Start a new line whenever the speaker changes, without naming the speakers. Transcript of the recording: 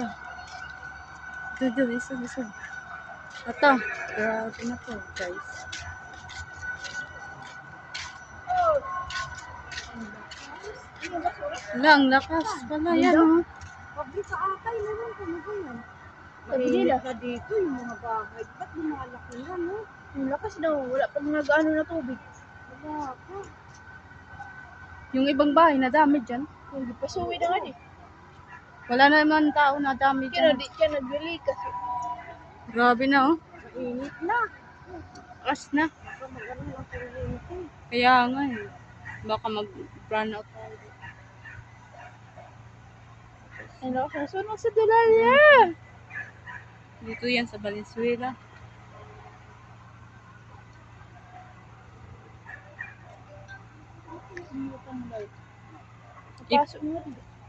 Ito. Ito, ito, isa, isa. Ito. Grabe na to, guys. Wala, ang lakas pala yan, oh.
Pabli sa atay na lang ano yan.
Sabi
Mainit
nila.
na dito yung mga bahay. Ba't lumalaki na, no?
Ang lakas daw. Wala pang nag-ano na tubig.
Wala pa.
Yung ibang bahay na dami dyan.
Hindi pa suwi na nga di.
Wala na naman tao na dami
Kaya
dyan.
di ka naglilikas.
Grabe na, oh.
Mainit na.
Lakas na. Kaya nga, eh. Baka mag-run out tayo.
Ang lakas na sunog sa Dulalia.
Dito yan sa Valenzuela.
Pasok mo di.